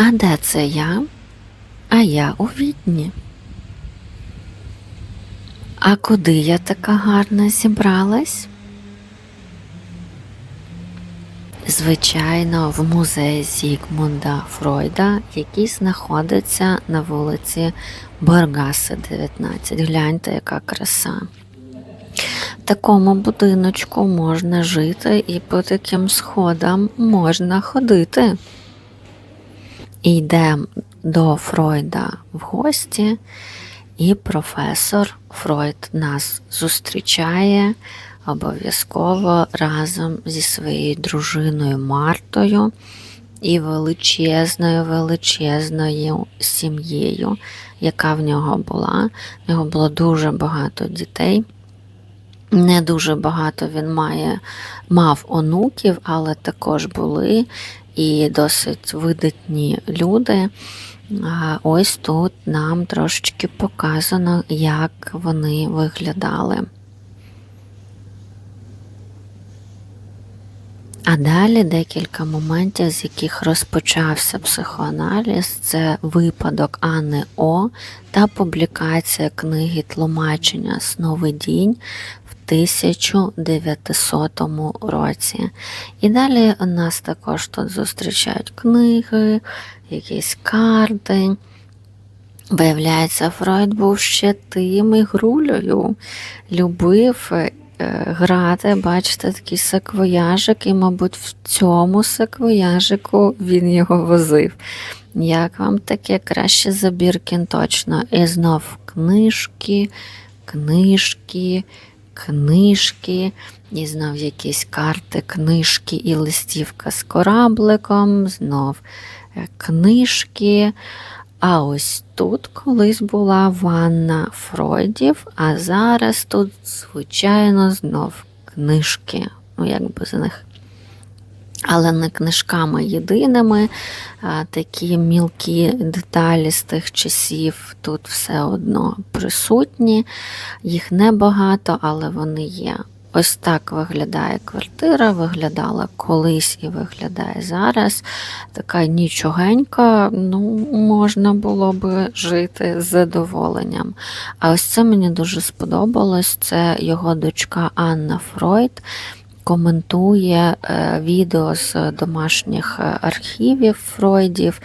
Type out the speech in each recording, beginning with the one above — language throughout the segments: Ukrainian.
А де це я? А я у Відні. А куди я така гарна зібралась? Звичайно, в музей Зігмунда Фройда, який знаходиться на вулиці Боргаси 19. Гляньте, яка краса. В такому будиночку можна жити і по таким сходам можна ходити. І йдемо до Фройда в гості, і професор Фройд нас зустрічає обов'язково разом зі своєю дружиною Мартою і величезною, величезною сім'єю, яка в нього була. В нього було дуже багато дітей. Не дуже багато він має, мав онуків, але також були і досить видатні люди. Ось тут нам трошечки показано, як вони виглядали. А далі декілька моментів, з яких розпочався психоаналіз, це випадок Анни О та публікація книги тлумачення сновидінь 1900 році. І далі нас також тут зустрічають книги, якісь карти. Виявляється, Фройд був ще тим ігрулею, любив е, грати, бачите, такий саквояжик, і, мабуть, в цьому саквояжику він його возив. Як вам таке краще за Біркін точно? І знов книжки, книжки, книжки, дізнав якісь карти, книжки і листівка з корабликом, знов е, книжки. А ось тут колись була ванна Фройдів, а зараз тут, звичайно, знов книжки. Ну, якби за них. Але не книжками єдиними, такі мілкі деталі з тих часів тут все одно присутні. Їх небагато, але вони є. Ось так виглядає квартира, виглядала колись і виглядає зараз. Така нічогенька, ну, можна було би жити з задоволенням. А ось це мені дуже сподобалось. Це його дочка Анна Фройд. Коментує е, відео з домашніх е, архівів Фройдів,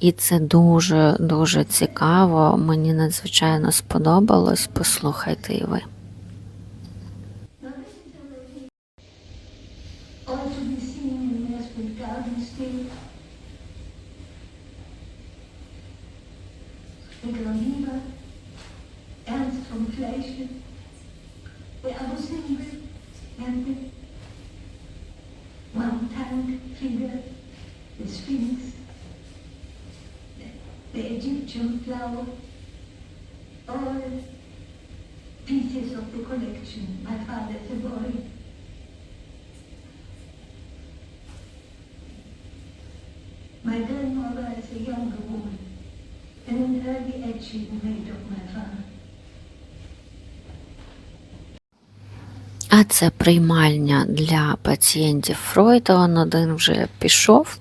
і це дуже-дуже цікаво. Мені надзвичайно сподобалось. Послухайте і ви. Ernst vom Tank Figure, the Sphinx, the Egyptian flower, all pieces of the collection my father as a boy My grandmother as a younger woman, and an early etching made of my father. А це приймальня для пацієнтів Фройда. Он один вже пішов,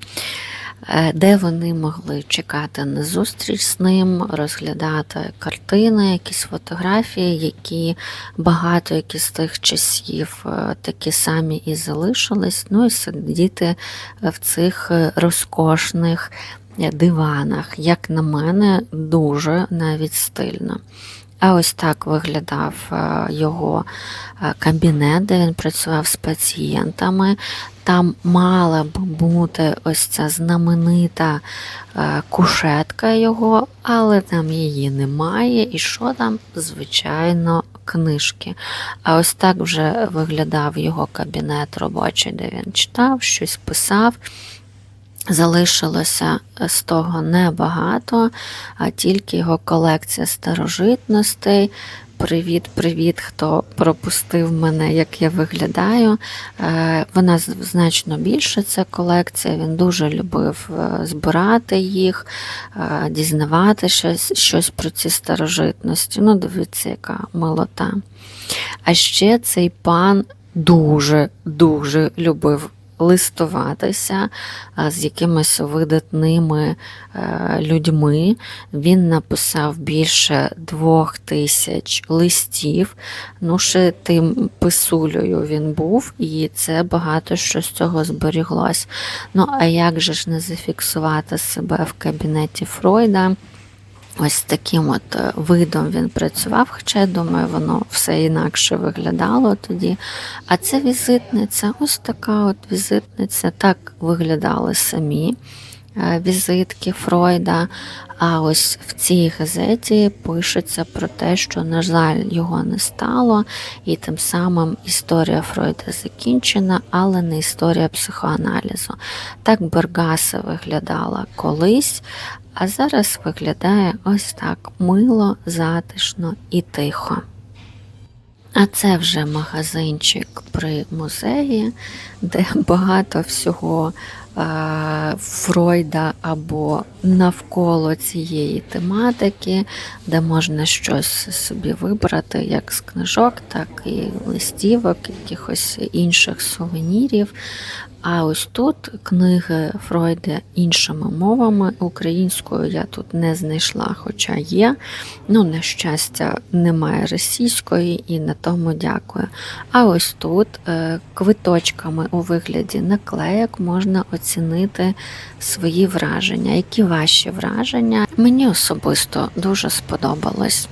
е, де вони могли чекати на зустріч з ним, розглядати картини, якісь фотографії, які багато які з тих часів е, такі самі і залишились. Ну і сидіти в цих е, розкошних диванах, як на мене, дуже навіть стильно. А ось так виглядав е, його е, кабінет, де він працював з пацієнтами. Там мала б бути ось ця знаменита е, кушетка його, але там її немає. І що там? Звичайно, книжки. А ось так вже виглядав його кабінет робочий, де він читав, щось писав. Залишилося з того небагато, а тільки його колекція старожитностей. Привіт, привіт, хто пропустив мене, як я виглядаю. Е, Вона значно більша, ця колекція. Він дуже любив е, збирати їх, е, дізнавати щось, щось про ці старожитності. Ну, дивіться, яка милота. А ще цей пан дуже-дуже любив листуватися з якимись видатними е, людьми. Він написав більше двох тисяч листів. Ну, ще тим писулею він був, і це багато що з цього зберіглось. Ну, а як же ж не зафіксувати себе в кабінеті Фройда? Ось таким от е, видом він працював, хоча я думаю, воно все інакше виглядало тоді. А це візитниця, ось така от візитниця, так виглядали самі е, візитки Фройда. А ось в цій газеті пишеться про те, що, на жаль, його не стало, і тим самим історія Фройда закінчена, але не історія психоаналізу. Так Бергаса виглядала колись, а зараз виглядає ось так мило, затишно і тихо. А це вже магазинчик при музеї, де багато всього е, Фройда або навколо цієї тематики, де можна щось собі вибрати як з книжок, так і листівок, якихось інших сувенірів. А ось тут книги Фройда іншими мовами. Українською я тут не знайшла, хоча є. Ну, на щастя, немає російської і на тому дякую. А ось тут е, квиточками у вигляді наклеєк можна оцінити свої враження. Які ваші враження? Мені особисто дуже сподобалось.